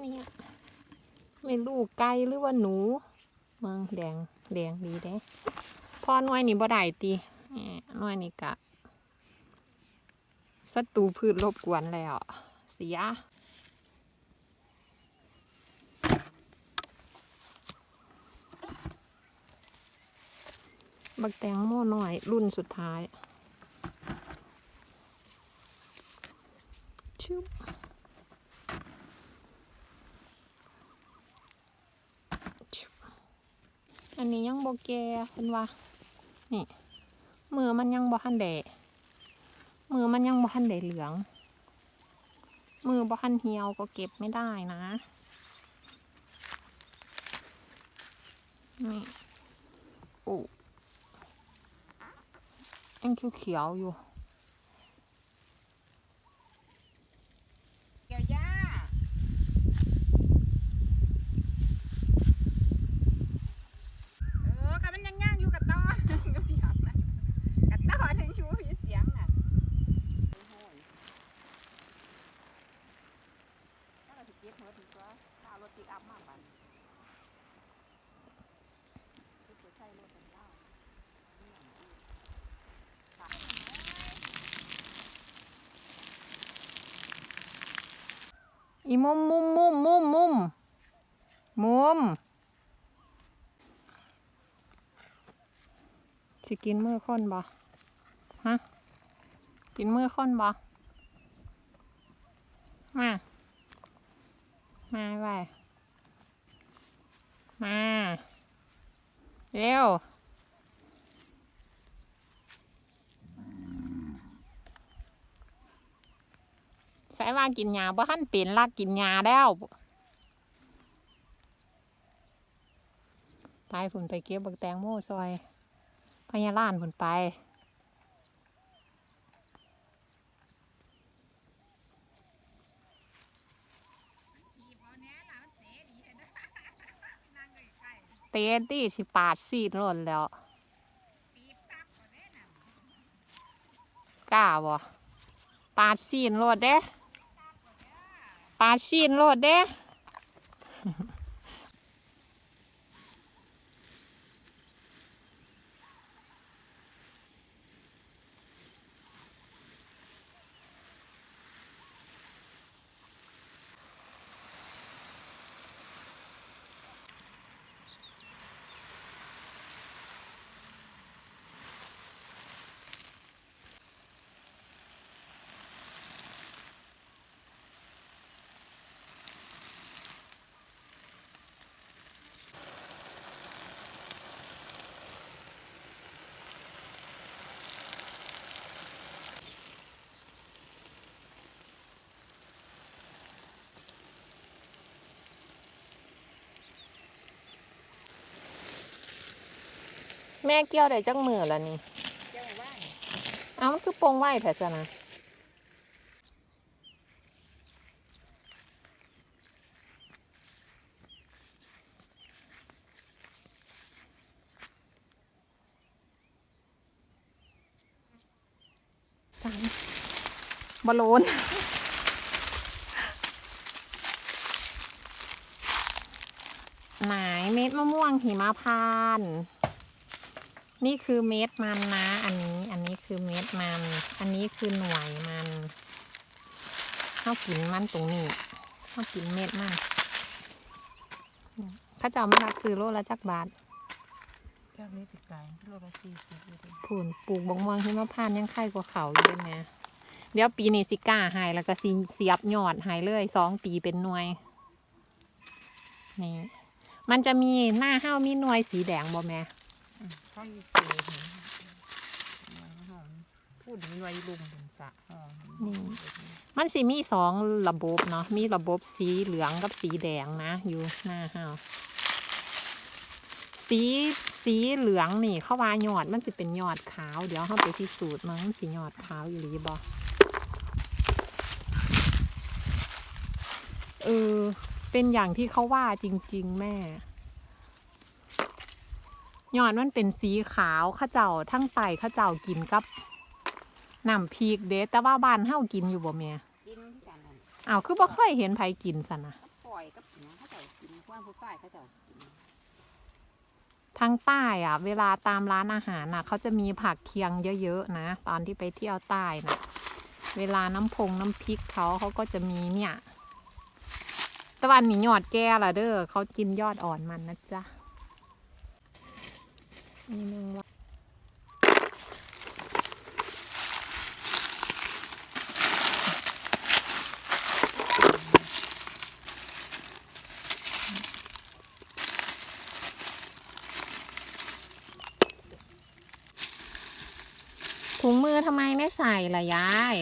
เนี่ยไม่รู้ไก่หรือว่าหนูเมืองแดงแดงดีเด้พอหน่วยนี่บ่ได้ตีหน่วยนี่กะศัตรูพืชรบกวนแล้วเสียบักแตงโม่หน่อยรุ่นสุดท้าย ชึบชึบ อันนี้ยังโบแกเพิ่นว่า นี่ มือมันยังบ่ทันแดดมือมันยังบ่ทันแดเหลือง มือบ่ทันเหี่ยวก็เก็บไม่ได้นะนี่โอ้ยังเขียวๆอยู่ เกี่ยวหญ้าเออค่ะมันยังย่างอยู่กับตอนกับเสียงนะกับตอนหนึ่งชูพี่เสียงน่ะโอ้ยถ้าเราสิเก็บหัวถึงก็ถ้าเอาร ปันคือตัวใช้รถเป็นเล่าเนี่ยอีมุมมุมมุมมุมมุมมุมสิกินมือค้อนบ่ฮะ กินมือค้อนบ่มา มาไป มา เร็ว ใช้ว่ากินยาบ่ท่านเป็นลักกินยาแล้วตายผุนไปเก็บบักแตงโมซอยพญาล้านฝุ่นไป อีพอเนี้ยล่ะมันเสียดีเห็นไหมนั่งใกล้ เตะตี้สิปาดซีดล่นแล้วๆตีบตับก่อนเด้น่ะกล้าบ่ปาดซีนโลดเด้ปาดซีนโลดเด้ แม่เกี่ยวได้จักมือแล้วนี่ เจ้าว่าเอ้ามันคือโปงไหวแท้จ้ะนะสามบอลลูนหมายเม็ดมะม่วงหิมพานต์ นี่คือเม็ดมันนะ อันนี้ อันนี้คือเม็ดมัน อันนี้คือหน่วยมันข้าวกินมันตรงนี้ข้าวกินเม็ดมันพระเจ้ามารับซื้อโลละจักบาทเจ้านี้ติดไก่โลละสี่สิบอยู่ดิผุนปลูกบงม่วงหิมพานต์ยังไข่กว่าเขาอยู่เลยนะเดี๋ยวปีนี้สิกล้าหายแล้วก็สิเสียบยอดหายเลยสองปีเป็นหน่วย นี่ มันจะมีหน้าห้าวมีหน่วยสีแดงบ่แม่ อืมเขาอีเก๋เห็นหอมพูดถึงวัยรุ่นถึงสะหอมนี่มันสิมีสองระบบเนาะมีระบบสีเหลืองกับสีแดงนะ อยู่หน้าห้าวสีสีเหลืองนี่เข้าว่ายอดมันสิเป็นยอดขาว เดี๋ยวเข้าไปพิสูจน์มันสิยอดขาวอยู่หรือบ่เออเป็นอย่างที่เขาว่าจริง ๆ แม่ ยอดมันเป็นสีขาวเข้าเจ้าทั้งไตเข้าเจ้ากินกับน้ำพริกเด้แต่ว่าบ้านเฮากินอยู่บ่แม่กินที่กันนั่นอ้าวคือบ่เคยเห็นไผกินซะนะฝอยอยกับหยังเขาเจ้ากินกว้างผู้ใต้เขาเจ้ากินทางใต้อะ เวลาตามร้านอาหารน่ะ เขาจะมีผักเคียงเยอะๆนะ ตอนที่ไปเที่ยวใต้น่ะเวลาน้ำพงน้ำพริกเขาเขาก็จะมีเนี่ยตะวันนี่ยอดแก่ละเด้อเขากินยอดอ่อนมันนะจ๊ะ นี่แมงวันถุงมือทำไมไม่ใส่ล่ะยาย